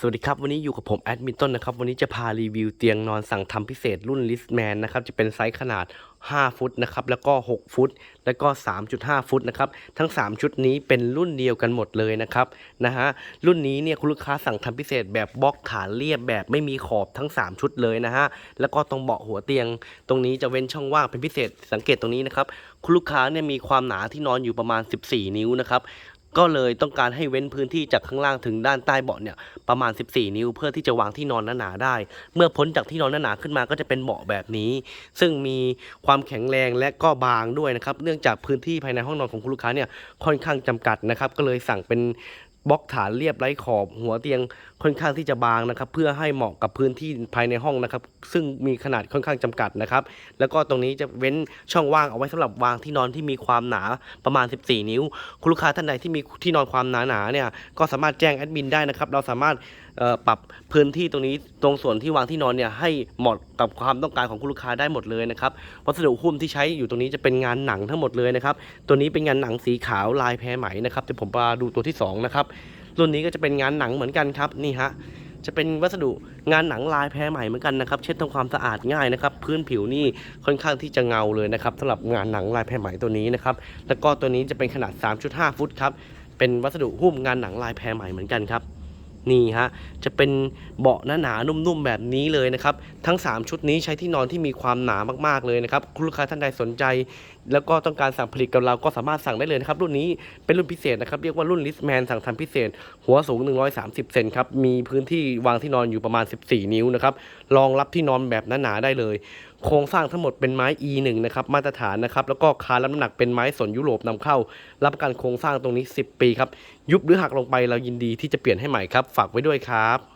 สวัสดีครับ วันนี้อยู่กับผมแอดมินต้นนะครับ วันนี้จะพารีวิวเตียงนอนสั่งทำพิเศษรุ่นลิสแมนนะครับ จะเป็นไซส์ขนาด 5 ฟุตนะครับ แล้วก็ 6 ฟุต แล้วก็ 3.5 ฟุตนะครับ ทั้ง 3 ชุดนี้เป็นรุ่นเดียวกันหมดเลยนะครับนะฮะรุ่นนี้เนี่ยคุณลูกค้าสั่งทำพิเศษแบบบล็อกฐานเรียบแบบไม่มีขอบทั้ง 3 ชุดเลยนะฮะแล้วก็ตรงเบาะหัวเตียง ตรงนี้จะเว้นช่องว่างเป็นพิเศษสังเกตตรงนี้นะครับคุณลูกค้าเนี่ยมีความหนาที่นอนอยู่ประมาณ 14 นิ้วนะครับ ก็เลยต้องการให้เว้นพื้นที่จากข้างล่างถึงด้านใต้เบาะเนี่ยประมาณ 14 นิ้ว เพื่อที่จะวางที่นอนหนาๆได้ เมื่อพ้นจากที่นอนหนาๆขึ้นมาก็จะเป็นเบาะแบบนี้ ซึ่งมีความแข็งแรงและก็บางด้วยนะครับ เนื่องจากพื้นที่ภายในห้องนอนของคุณลูกค้าเนี่ยค่อนข้างจำกัดนะครับ ก็เลยสั่งเป็น บล็อกฐานเรียบไร้ขอบหัวเตียงค่อนข้างที่จะบางนะครับ เพื่อให้เหมาะกับพื้นที่ภายในห้องนะครับ ซึ่งมีขนาดค่อนข้างจำกัดนะครับ แล้วก็ตรงนี้จะเว้นช่องว่างเอาไว้สำหรับวางที่นอนที่มีความหนาประมาณ 14 นิ้ว คุณลูกค้าท่านใดที่มีที่นอนความหนาหนาๆเนี่ยก็สามารถแจ้งแอดมินได้นะครับ เราสามารถ ปรับพื้นที่ตรงนี้ตรงส่วนที่วางที่นอนเนี่ยให้เหมาะกับความต้องการของคุณลูกค้าได้หมดเลยนะครับวัสดุหุ้มที่ใช้อยู่ตรงนี้จะเป็นงานหนังทั้งหมดเลยนะครับตัวนี้เป็นงานหนังสีขาวลายแพรไหมนะครับเดี๋ยวผมมาดูตัวที่สองนะครับรุ่นนี้ก็จะเป็นงานหนังเหมือนกันครับนี่ฮะจะเป็นวัสดุงานหนังลายแพรใหม่เหมือนกันนะครับ เช็ดทำความสะอาดง่ายนะครับ พื้นผิวนี่ค่อนข้างที่จะเงาเลยนะครับสำหรับงานหนังลายแพรไหมตัวนี้นะครับ แล้วก็ตัวนี้จะเป็นขนาด 3.5 ฟุตครับ เป็นวัสดุหุ้มงานหนังลายแพรไหมเหมือนกันครับ นี่ฮะจะเป็นเบาะหนาๆนุ่มๆแบบนี้เลยนะครับ ทั้ง 3 ชุดนี้ใช้ที่นอนที่มีความหนามากๆเลยนะครับคุณลูกค้าท่านใดสนใจ แล้วก็ต้องการสั่งผลิตกับเราก็สามารถสั่งได้เลยนะครับ รุ่นนี้เป็นรุ่นพิเศษนะครับ เรียกว่ารุ่นลิสแมนสั่งทำพิเศษ หัวสูง 130 เซนครับมีพื้นที่วางที่นอนอยู่ประมาณ 14 นิ้วนะครับรองรับที่นอนแบบหนาๆได้เลยโครงสร้างทั้งหมดเป็นไม้ E1 นะครับมาตรฐานนะครับแล้วก็คานรับน้ำหนักเป็นไม้สนยุโรปนำเข้า รับประกันโครงสร้างตรงนี้ 10 ปีครับยุบหรือหักลงไปเรายินดีที่จะเปลี่ยนให้ใหม่ครับฝากไว้ด้วยครับ